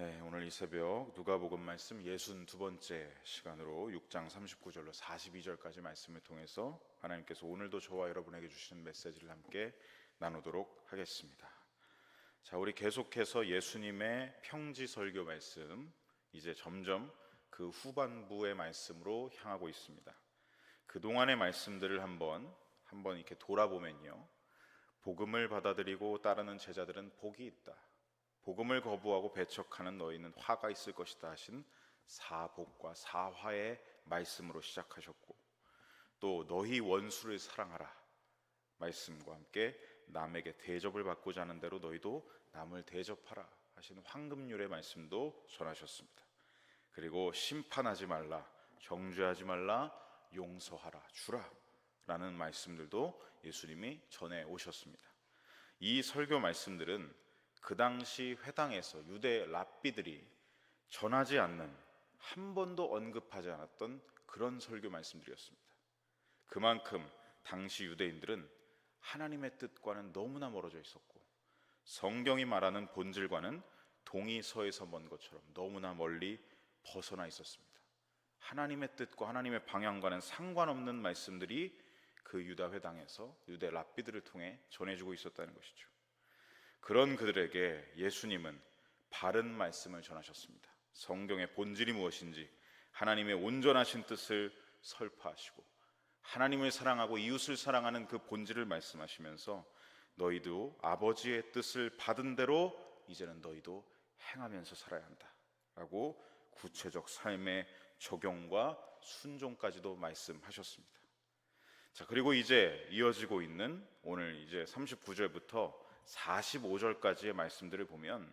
네, 오늘 이 새벽 누가복음 말씀 62번째 시간으로 6장 39절로 42절까지 말씀을 통해서 하나님께서 오늘도 저와 여러분에게 주시는 메시지를 함께 나누도록 하겠습니다. 자, 우리 계속해서 예수님의 평지 설교 말씀 이제 점점 그 후반부의 말씀으로 향하고 있습니다. 그 동안의 말씀들을 한번 한번 이렇게 돌아보면요. 복음을 받아들이고 따르는 제자들은 복이 있다. 복음을 거부하고 배척하는 너희는 화가 있을 것이다 하신 사복과 사화의 말씀으로 시작하셨고 또 너희 원수를 사랑하라 말씀과 함께 남에게 대접을 받고자 하는 대로 너희도 남을 대접하라 하신 황금률의 말씀도 전하셨습니다. 그리고 심판하지 말라 정죄하지 말라 용서하라 주라 라는 말씀들도 예수님이 전해 오셨습니다. 이 설교 말씀들은 그 당시 회당에서 유대 랍비들이 전하지 않는 한 번도 언급하지 않았던 그런 설교 말씀들이었습니다. 그만큼 당시 유대인들은 하나님의 뜻과는 너무나 멀어져 있었고 성경이 말하는 본질과는 동이 서에서 먼 것처럼 너무나 멀리 벗어나 있었습니다. 하나님의 뜻과 하나님의 방향과는 상관없는 말씀들이 그 유다 회당에서 유대 랍비들을 통해 전해지고 있었다는 것이죠. 그런 그들에게 예수님은 바른 말씀을 전하셨습니다. 성경의 본질이 무엇인지 하나님의 온전하신 뜻을 설파하시고 하나님을 사랑하고 이웃을 사랑하는 그 본질을 말씀하시면서 너희도 아버지의 뜻을 받은 대로 이제는 너희도 행하면서 살아야 한다 라고 구체적 삶의 적용과 순종까지도 말씀하셨습니다. 자, 그리고 이제 이어지고 있는 오늘 이제 39절부터 45절까지의 말씀들을 보면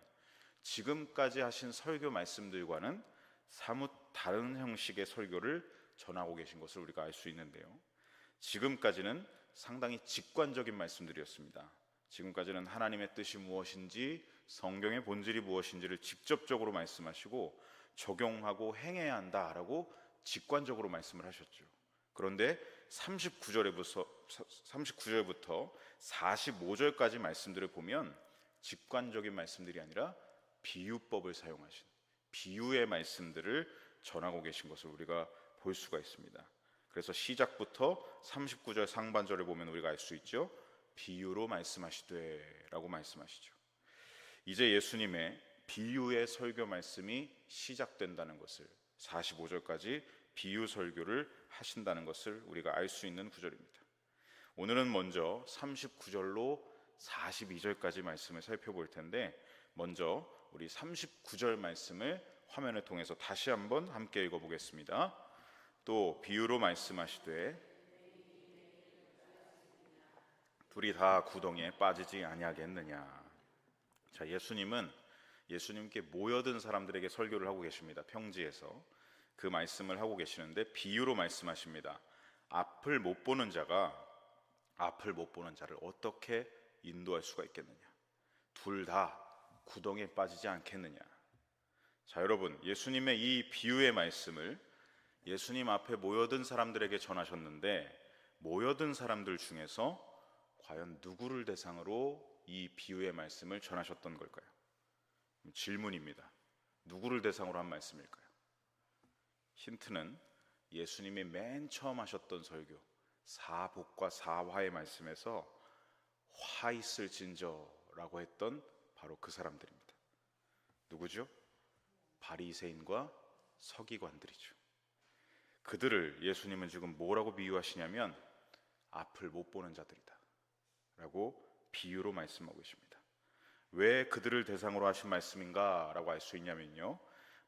지금까지 하신 설교 말씀들과는 사뭇 다른 형식의 설교를 전하고 계신 것을 우리가 알 수 있는데요. 지금까지는 상당히 직관적인 말씀들이었습니다. 지금까지는 하나님의 뜻이 무엇인지 성경의 본질이 무엇인지를 직접적으로 말씀하시고 적용하고 행해야 한다라고 직관적으로 말씀을 하셨죠. 그런데 39절에부터 39절부터 45절까지 말씀들을 보면 직관적인 말씀들이 아니라 비유법을 사용하신 비유의 말씀들을 전하고 계신 것을 우리가 볼 수가 있습니다. 그래서 시작부터 39절 상반절을 보면 우리가 알 수 있죠. 비유로 말씀하시되라고 말씀하시죠. 이제 예수님의 비유의 설교 말씀이 시작된다는 것을 45절까지 비유 설교를 하신다는 것을 우리가 알 수 있는 구절입니다. 오늘은 먼저 39절로 42절까지 말씀을 살펴볼 텐데 먼저 우리 39절 말씀을 화면을 통해서 다시 한번 함께 읽어 보겠습니다. 또 비유로 말씀하시되 둘이 다 구덩이에 빠지지 아니하겠느냐. 자, 예수님은 예수님께 모여든 사람들에게 설교를 하고 계십니다. 평지에서 그 말씀을 하고 계시는데 비유로 말씀하십니다. 앞을 못 보는 자가 앞을 못 보는 자를 어떻게 인도할 수가 있겠느냐? 둘 다 구덩이에 빠지지 않겠느냐? 자, 여러분, 예수님의 이 비유의 말씀을 예수님 앞에 모여든 사람들에게 전하셨는데 모여든 사람들 중에서 과연 누구를 대상으로 이 비유의 말씀을 전하셨던 걸까요? 질문입니다. 누구를 대상으로 한 말씀일까요? 힌트는 예수님이 맨 처음 하셨던 설교 사복과 사화의 말씀에서 화 있을 진저라고 했던 바로 그 사람들입니다. 누구죠? 바리새인과 서기관들이죠. 그들을 예수님은 지금 뭐라고 비유하시냐면 앞을 못 보는 자들이다. 라고 비유로 말씀하고 계십니다. 왜 그들을 대상으로 하신 말씀인가? 라고 알 수 있냐면요.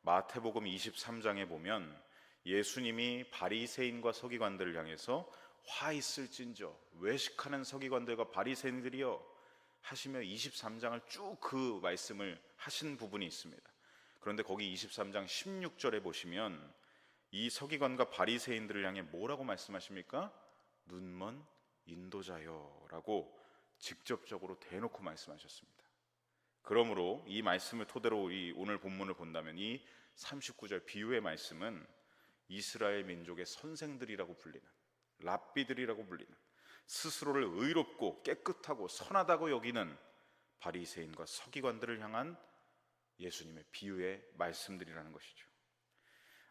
마태복음 23장에 보면 예수님이 바리새인과 서기관들을 향해서 화 있을진저 외식하는 서기관들과 바리새인들이여 하시며 23장을 쭉 그 말씀을 하신 부분이 있습니다. 그런데 거기 23장 16절에 보시면 이 서기관과 바리새인들을 향해 뭐라고 말씀하십니까? 눈먼 인도자여라고 직접적으로 대놓고 말씀하셨습니다. 그러므로 이 말씀을 토대로 이 오늘 본문을 본다면 이 39절 비유의 말씀은 이스라엘 민족의 선생들이라고 불리는 랍비들이라고 불리는 스스로를 의롭고 깨끗하고 선하다고 여기는 바리새인과 서기관들을 향한 예수님의 비유의 말씀들이라는 것이죠.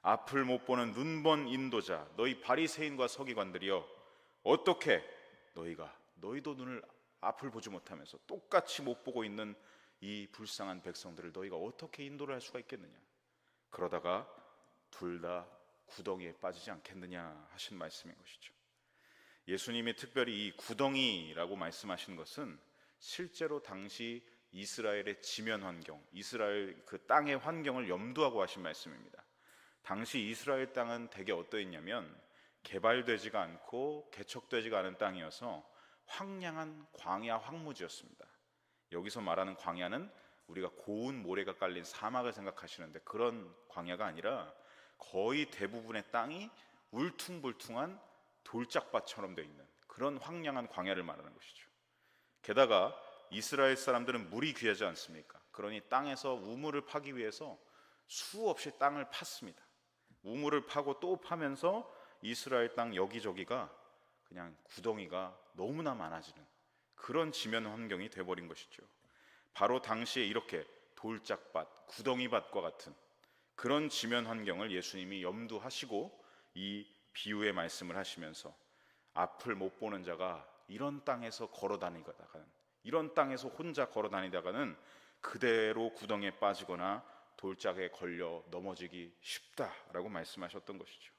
앞을 못 보는 눈먼 인도자 너희 바리새인과 서기관들이여 어떻게 너희가 너희도 눈을 앞을 보지 못하면서 똑같이 못 보고 있는 이 불쌍한 백성들을 너희가 어떻게 인도를 할 수가 있겠느냐 그러다가 둘 다 구덩이에 빠지지 않겠느냐 하신 말씀인 것이죠. 예수님이 특별히 이 구덩이라고 말씀하신 것은 실제로 당시 이스라엘의 지면 환경, 이스라엘 그 땅의 환경을 염두하고 하신 말씀입니다. 당시 이스라엘 땅은 대개 어떠했냐면 개발되지가 않고 개척되지가 않은 땅이어서 황량한 광야 황무지였습니다. 여기서 말하는 광야는 우리가 고운 모래가 깔린 사막을 생각하시는데 그런 광야가 아니라 거의 대부분의 땅이 울퉁불퉁한 돌짝밭처럼 되어 있는 그런 황량한 광야를 말하는 것이죠. 게다가 이스라엘 사람들은 물이 귀하지 않습니까? 그러니 땅에서 우물을 파기 위해서 수없이 땅을 팠습니다. 우물을 파고 또 파면서 이스라엘 땅 여기저기가 그냥 구덩이가 너무나 많아지는 그런 지면 환경이 돼버린 것이죠. 바로 당시에 이렇게 돌짝밭, 구덩이밭과 같은 그런 지면 환경을 예수님이 염두하시고 이 비유의 말씀을 하시면서 앞을 못 보는 자가 이런 땅에서 걸어 다니다가는 이런 땅에서 혼자 걸어 다니다가는 그대로 구덩이에 빠지거나 돌짝에 걸려 넘어지기 쉽다라고 말씀하셨던 것이죠.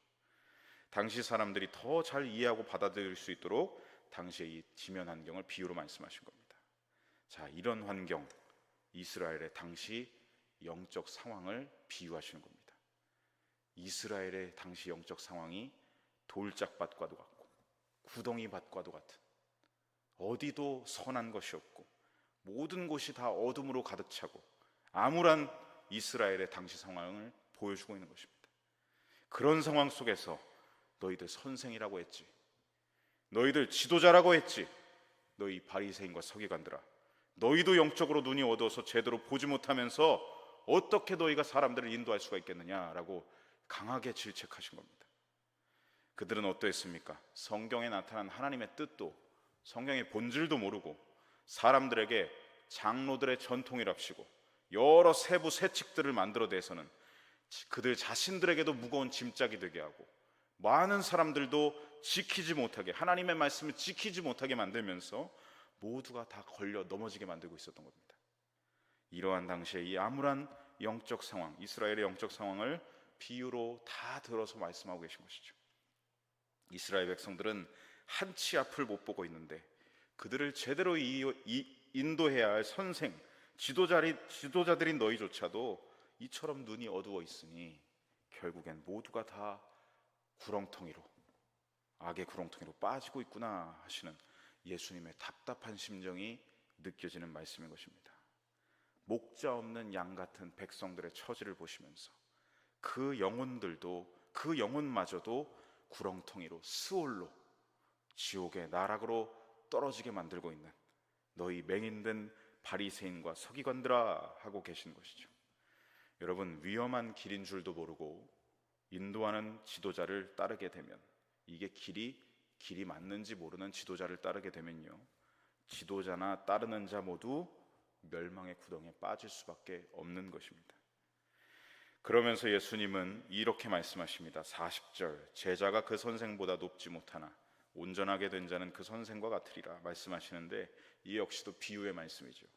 당시 사람들이 더 잘 이해하고 받아들일 수 있도록 당시의 이 지면 환경을 비유로 말씀하신 겁니다. 자, 이런 환경 이스라엘의 당시 영적 상황을 비유하시는 겁니다. 이스라엘의 당시 영적 상황이 돌짝밭과도 같고 구덩이밭과도 같은 어디도 선한 것이 없고 모든 곳이 다 어둠으로 가득 차고 암울한 이스라엘의 당시 상황을 보여주고 있는 것입니다. 그런 상황 속에서 너희들 선생이라고 했지. 너희들 지도자라고 했지. 너희 바리새인과 서기관들아. 너희도 영적으로 눈이 어두워서 제대로 보지 못하면서 어떻게 너희가 사람들을 인도할 수가 있겠느냐라고 강하게 질책하신 겁니다. 그들은 어떠했습니까? 성경에 나타난 하나님의 뜻도 성경의 본질도 모르고 사람들에게 장로들의 전통이랍시고 여러 세부 세칙들을 만들어내서는 그들 자신들에게도 무거운 짐짝이 되게 하고 많은 사람들도 지키지 못하게 하나님의 말씀을 지키지 못하게 만들면서 모두가 다 걸려 넘어지게 만들고 있었던 겁니다. 이러한 당시에 이 암울한 영적 상황, 이스라엘의 영적 상황을 비유로 다 들어서 말씀하고 계신 것이죠. 이스라엘 백성들은 한 치 앞을 못 보고 있는데 그들을 제대로 인도해야 할 선생, 지도자리, 지도자들인 너희조차도 이처럼 눈이 어두워 있으니 결국엔 모두가 다 구렁텅이로 악의 구렁텅이로 빠지고 있구나 하시는 예수님의 답답한 심정이 느껴지는 말씀인 것입니다. 목자 없는 양 같은 백성들의 처지를 보시면서 그 영혼들도 그 영혼마저도 구렁텅이로 스올로 지옥의 나락으로 떨어지게 만들고 있는 너희 맹인된 바리새인과 서기관들아 하고 계신 것이죠. 여러분 위험한 길인 줄도 모르고 인도하는 지도자를 따르게 되면 이게 길이 길이 맞는지 모르는 지도자를 따르게 되면요. 지도자나 따르는 자 모두 멸망의 구덩이에 빠질 수밖에 없는 것입니다. 그러면서 예수님은 이렇게 말씀하십니다. 40절 제자가 그 선생보다 높지 못하나 온전하게 된 자는 그 선생과 같으리라 말씀하시는데 이 역시도 비유의 말씀이죠.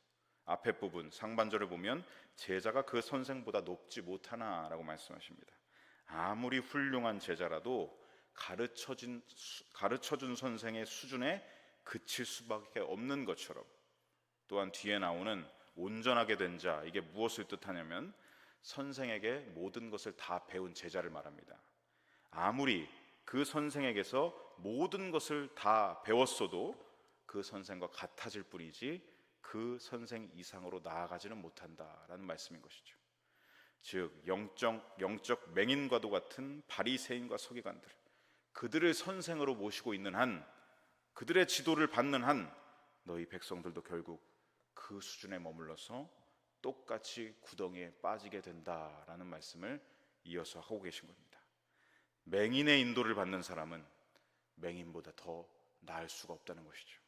앞에 부분 상반절을 보면 제자가 그 선생보다 높지 못하나라고 말씀하십니다. 아무리 훌륭한 제자라도 가르쳐진 가르쳐준 선생의 수준에 그칠 수밖에 없는 것처럼 또한 뒤에 나오는 온전하게 된 자 이게 무엇을 뜻하냐면 선생에게 모든 것을 다 배운 제자를 말합니다. 아무리 그 선생에게서 모든 것을 다 배웠어도 그 선생과 같아질 뿐이지 그 선생 이상으로 나아가지는 못한다라는 말씀인 것이죠. 즉 영적 영적 맹인과도 같은 바리새인과 서기관들 그들을 선생으로 모시고 있는 한 그들의 지도를 받는 한 너희 백성들도 결국 그 수준에 머물러서 똑같이 구덩이에 빠지게 된다라는 말씀을 이어서 하고 계신 겁니다. 맹인의 인도를 받는 사람은 맹인보다 더 나을 수가 없다는 것이죠.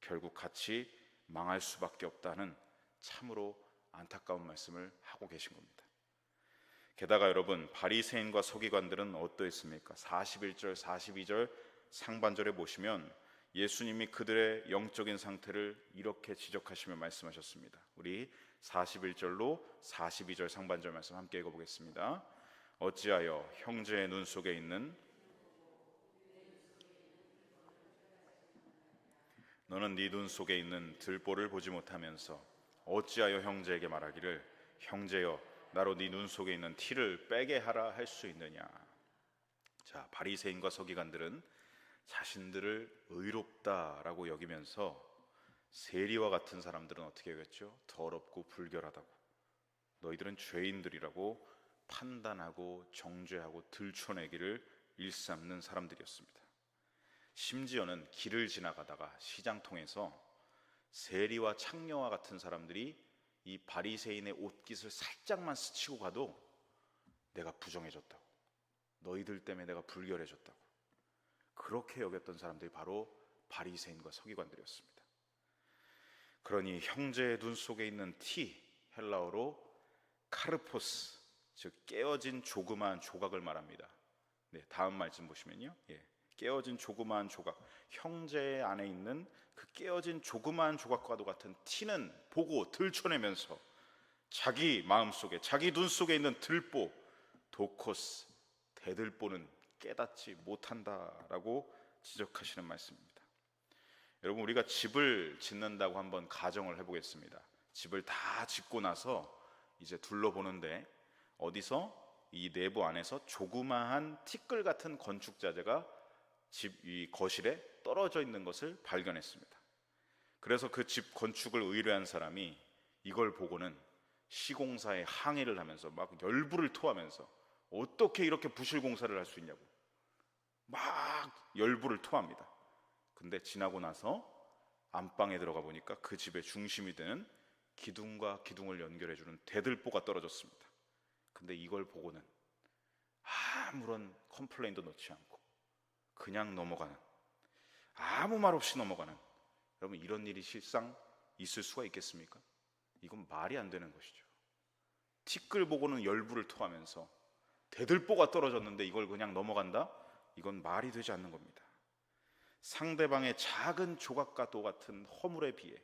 결국 같이 망할 수밖에 없다는 참으로 안타까운 말씀을 하고 계신 겁니다. 게다가 여러분 바리새인과 서기관들은 어떠했습니까? 41절, 42절 상반절에 보시면 예수님이 그들의 영적인 상태를 이렇게 지적하시며 말씀하셨습니다. 우리 41절로 42절 상반절 말씀 함께 읽어보겠습니다. 어찌하여 형제의 눈 속에 있는 너는 네 눈 속에 있는 들보를 보지 못하면서 어찌하여 형제에게 말하기를 형제여 나로 네 눈 속에 있는 티를 빼게 하라 할 수 있느냐 자 바리새인과 서기관들은 자신들을 의롭다라고 여기면서 세리와 같은 사람들은 어떻게 여겼죠? 더럽고 불결하다고 너희들은 죄인들이라고 판단하고 정죄하고 들춰내기를 일삼는 사람들이었습니다. 심지어는 길을 지나가다가 시장통에서 세리와 창녀와 같은 사람들이 이 바리새인의 옷깃을 살짝만 스치고 가도 내가 부정해졌다고 너희들 때문에 내가 불결해졌다고 그렇게 여겼던 사람들이 바로 바리새인과 서기관들이었습니다. 그러니 형제의 눈 속에 있는 티 헬라어로 카르포스 즉 깨어진 조그마한 조각을 말합니다. 네, 다음 말씀 보시면요. 예. 깨어진 조그마한 조각, 형제 안에 있는 그 깨어진 조그마한 조각과도 같은 티는 보고 들춰내면서 자기 마음 속에, 자기 눈 속에 있는 들보, 도코스, 대들보는 깨닫지 못한다라고 지적하시는 말씀입니다. 여러분 우리가 집을 짓는다고 한번 가정을 해보겠습니다. 집을 다 짓고 나서 이제 둘러보는데 어디서 이 내부 안에서 조그마한 티끌 같은 건축 자재가 집 이 거실에 떨어져 있는 것을 발견했습니다. 그래서 그 집 건축을 의뢰한 사람이 이걸 보고는 시공사에 항의를 하면서 막 열불을 토하면서 어떻게 이렇게 부실 공사를 할 수 있냐고 막 열불을 토합니다. 근데 지나고 나서 안방에 들어가 보니까 그 집의 중심이 되는 기둥과 기둥을 연결해 주는 대들보가 떨어졌습니다. 근데 이걸 보고는 아무런 컴플레인도 넣지 않고 그냥 넘어가는 아무 말 없이 넘어가는 여러분 이런 일이 실상 있을 수가 있겠습니까? 이건 말이 안 되는 것이죠. 티끌 보고는 열불을 토하면서 대들보가 떨어졌는데 이걸 그냥 넘어간다? 이건 말이 되지 않는 겁니다. 상대방의 작은 조각과 도 같은 허물에 비해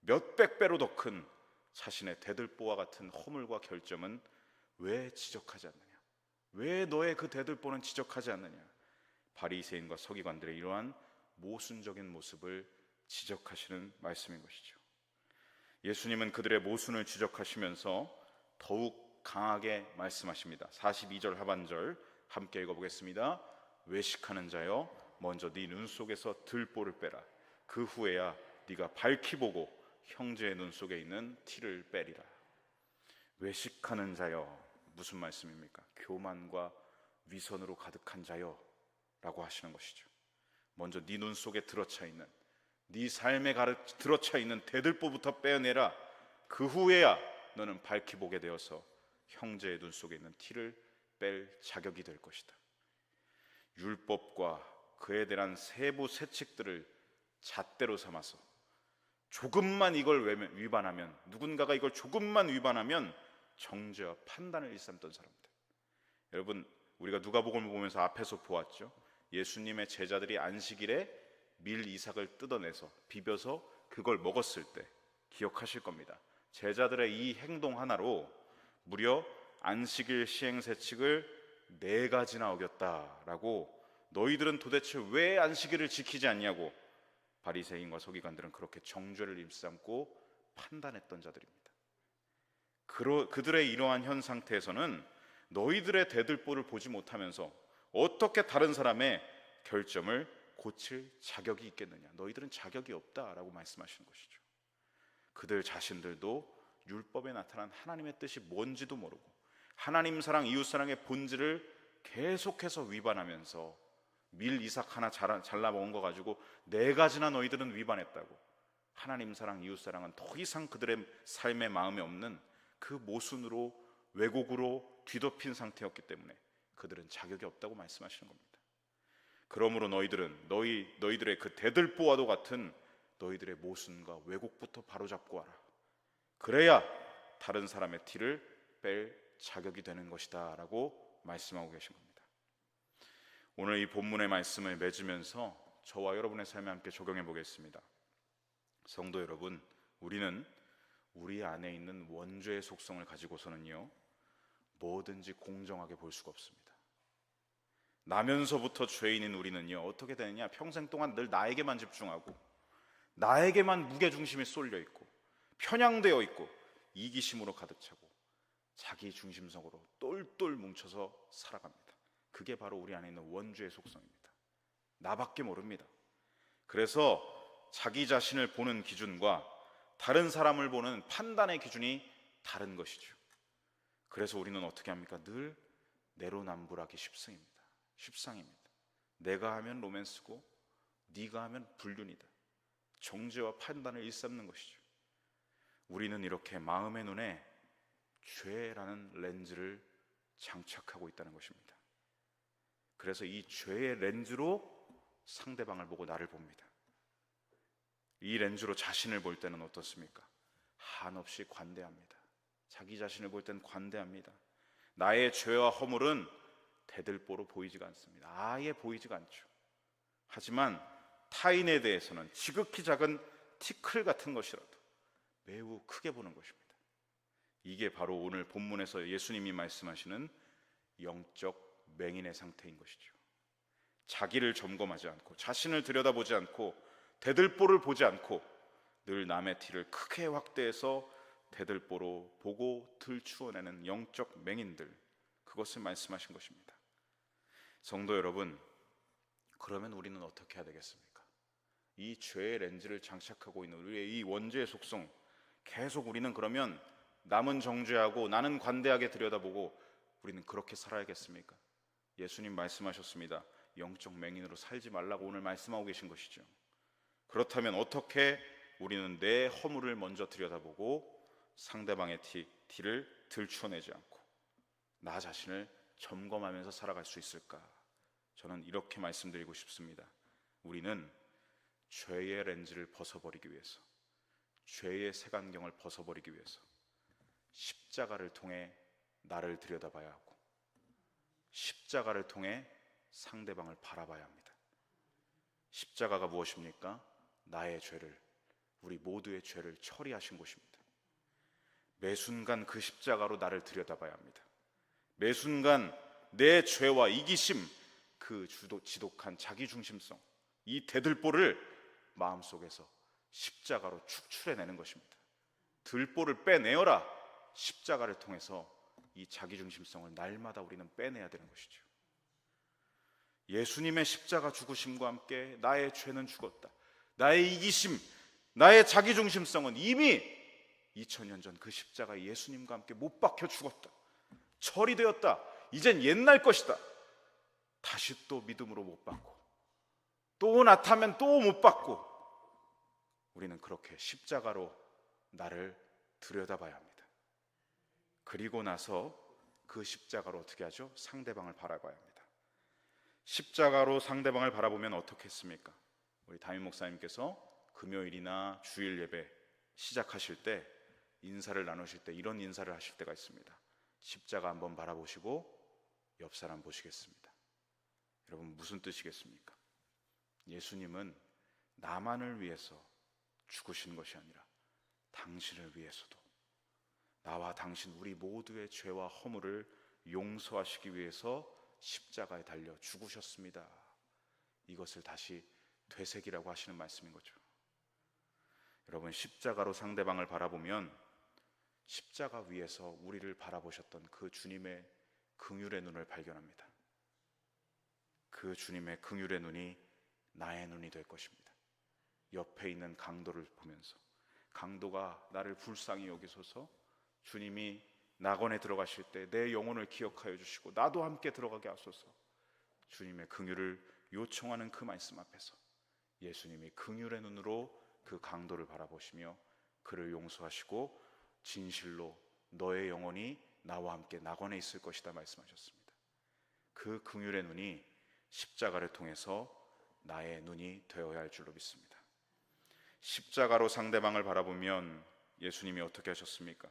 몇백 배로 더 큰 자신의 대들보와 같은 허물과 결점은 왜 지적하지 않느냐? 왜 너의 그 대들보는 지적하지 않느냐? 바리새인과 서기관들의 이러한 모순적인 모습을 지적하시는 말씀인 것이죠. 예수님은 그들의 모순을 지적하시면서 더욱 강하게 말씀하십니다. 42절 하반절 함께 읽어보겠습니다. 외식하는 자여 먼저 네 눈 속에서 들보를 빼라. 그 후에야 네가 밝히 보고 형제의 눈 속에 있는 티를 빼리라. 외식하는 자여 무슨 말씀입니까? 교만과 위선으로 가득한 자여라고 하시는 것이죠. 먼저 네 눈 속에 들어차 있는 네 삶에 가득 들어차 있는 대들보부터 빼내라. 그 후에야 너는 밝히 보게 되어서 형제의 눈 속에 있는 티를 뺄 자격이 될 것이다. 율법과 그에 대한 세부 세칙들을 잣대로 삼아서 조금만 이걸 위반하면 누군가가 이걸 조금만 위반하면 정죄와 판단을 일삼던 사람들. 여러분 우리가 누가복음을 보면서 앞에서 보았죠. 예수님의 제자들이 안식일에 밀 이삭을 뜯어내서 비벼서 그걸 먹었을 때 기억하실 겁니다. 제자들의 이 행동 하나로 무려 안식일 시행 세칙을 네 가지나 어겼다라고 너희들은 도대체 왜 안식일을 지키지 않냐고 바리새인과 서기관들은 그렇게 정죄를 일삼고 판단했던 자들입니다. 그들의 이러한 현 상태에서는 너희들의 대들보를 보지 못하면서 어떻게 다른 사람의 결점을 고칠 자격이 있겠느냐? 너희들은 자격이 없다라고 말씀하시는 것이죠. 그들 자신들도 율법에 나타난 하나님의 뜻이 뭔지도 모르고 하나님 사랑, 이웃 사랑의 본질을 계속해서 위반하면서 밀 이삭 하나 잘라 먹은 거 가지고 네 가지나 너희들은 위반했다고. 하나님 사랑, 이웃 사랑은 더 이상 그들의 삶의 마음에 없는 그 모순으로 왜곡으로 뒤덮인 상태였기 때문에 그들은 자격이 없다고 말씀하시는 겁니다. 그러므로 너희들은 너희 너희들의 그 대들보와도 같은 너희들의 모순과 왜곡부터 바로잡고 와라. 그래야 다른 사람의 티를 뺄 자격이 되는 것이다라고 말씀하고 계신 겁니다. 오늘 이 본문의 말씀을 맺으면서 저와 여러분의 삶에 함께 적용해 보겠습니다. 성도 여러분, 우리는 우리 안에 있는 원죄의 속성을 가지고서는요 뭐든지 공정하게 볼 수가 없습니다. 나면서부터 죄인인 우리는요 어떻게 되느냐 평생 동안 늘 나에게만 집중하고 나에게만 무게 중심이 쏠려 있고 편향되어 있고 이기심으로 가득 차고 자기 중심성으로 똘똘 뭉쳐서 살아갑니다. 그게 바로 우리 안에 있는 원죄의 속성입니다. 나밖에 모릅니다. 그래서 자기 자신을 보는 기준과 다른 사람을 보는 판단의 기준이 다른 것이죠. 그래서 우리는 어떻게 합니까? 늘 내로남불하기 십상입니다. 십상입니다. 내가 하면 로맨스고 네가 하면 불륜이다. 정죄와 판단을 일삼는 것이죠. 우리는 이렇게 마음의 눈에 죄라는 렌즈를 장착하고 있다는 것입니다. 그래서 이 죄의 렌즈로 상대방을 보고 나를 봅니다. 이 렌즈로 자신을 볼 때는 어떻습니까? 한없이 관대합니다. 자기 자신을 볼 때는 관대합니다. 나의 죄와 허물은 대들보로 보이지가 않습니다. 아예 보이지가 않죠. 하지만 타인에 대해서는 지극히 작은 티클 같은 것이라도 매우 크게 보는 것입니다. 이게 바로 오늘 본문에서 예수님이 말씀하시는 영적 맹인의 상태인 것이죠. 자기를 점검하지 않고 자신을 들여다보지 않고 대들보를 보지 않고 늘 남의 티를 크게 확대해서 대들보로 보고 들추어내는 영적 맹인들 그것을 말씀하신 것입니다. 성도 여러분, 그러면 우리는 어떻게 해야 되겠습니까? 이 죄의 렌즈를 장착하고 있는 우리의 이 원죄의 속성 계속 우리는 그러면 남은 정죄하고 나는 관대하게 들여다보고 우리는 그렇게 살아야겠습니까? 예수님 말씀하셨습니다. 영적 맹인으로 살지 말라고 오늘 말씀하고 계신 것이죠. 그렇다면 어떻게 우리는 내 허물을 먼저 들여다보고 상대방의 티, 티를 들추어내지 않고 나 자신을 점검하면서 살아갈 수 있을까? 저는 이렇게 말씀드리고 싶습니다. 우리는 죄의 렌즈를 벗어버리기 위해서, 죄의 색안경을 벗어버리기 위해서 십자가를 통해 나를 들여다봐야 하고, 십자가를 통해 상대방을 바라봐야 합니다. 십자가가 무엇입니까? 나의 죄를, 우리 모두의 죄를 처리하신 곳입니다. 매 순간 그 십자가로 나를 들여다봐야 합니다. 매 순간 내 죄와 이기심, 그 주도, 지독한 자기 중심성, 이 대들보를 마음속에서 십자가로 축출해내는 것입니다. 들보를 빼내어라 십자가를 통해서 이 자기 중심성을 날마다 우리는 빼내야 되는 것이죠. 예수님의 십자가 죽으심과 함께 나의 죄는 죽었다. 나의 이기심, 나의 자기 중심성은 이미 2000년 전 그 십자가 예수님과 함께 못 박혀 죽었다. 처리되었다. 이젠 옛날 것이다. 다시 또 믿음으로 못 받고 또 나타면 또 못 받고 우리는 그렇게 십자가로 나를 들여다봐야 합니다. 그리고 나서 그 십자가로 어떻게 하죠? 상대방을 바라봐야 합니다. 십자가로 상대방을 바라보면 어떻게 했습니까? 우리 담임 목사님께서 금요일이나 주일 예배 시작하실 때 인사를 나누실 때 이런 인사를 하실 때가 있습니다. 십자가 한번 바라보시고 옆 사람 보시겠습니다. 여러분 무슨 뜻이겠습니까? 예수님은 나만을 위해서 죽으신 것이 아니라 당신을 위해서도 나와 당신 우리 모두의 죄와 허물을 용서하시기 위해서 십자가에 달려 죽으셨습니다. 이것을 다시 되새기라고 하시는 말씀인 거죠. 여러분 십자가로 상대방을 바라보면 십자가 위에서 우리를 바라보셨던 그 주님의 긍휼의 눈을 발견합니다. 그 주님의 긍휼의 눈이 나의 눈이 될 것입니다. 옆에 있는 강도를 보면서 강도가 나를 불쌍히 여기소서 주님이 낙원에 들어가실 때 내 영혼을 기억하여 주시고 나도 함께 들어가게 하소서. 주님의 긍휼을 요청하는 그 말씀 앞에서 예수님이 긍휼의 눈으로 그 강도를 바라보시며 그를 용서하시고 진실로 너의 영혼이 나와 함께 낙원에 있을 것이다 말씀하셨습니다. 그 긍휼의 눈이 십자가를 통해서 나의 눈이 되어야 할 줄로 믿습니다. 십자가로 상대방을 바라보면 예수님이 어떻게 하셨습니까?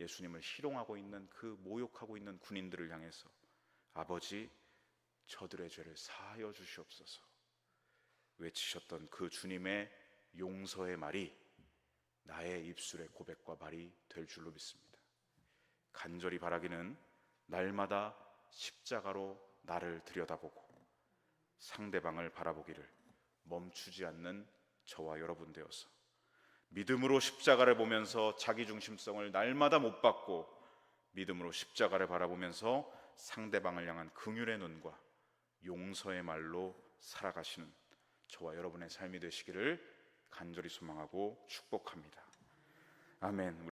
예수님을 희롱하고 있는 그 모욕하고 있는 군인들을 향해서 아버지 저들의 죄를 사하여 주시옵소서 외치셨던 그 주님의 용서의 말이 나의 입술의 고백과 말이 될 줄로 믿습니다. 간절히 바라기는 날마다 십자가로 나를 들여다보고 상대방을 바라보기를 멈추지 않는 저와 여러분 되어서 믿음으로 십자가를 보면서 자기 중심성을 날마다 못 받고 믿음으로 십자가를 바라보면서 상대방을 향한 긍휼의 눈과 용서의 말로 살아가시는 저와 여러분의 삶이 되시기를 간절히 소망하고 축복합니다. 아멘.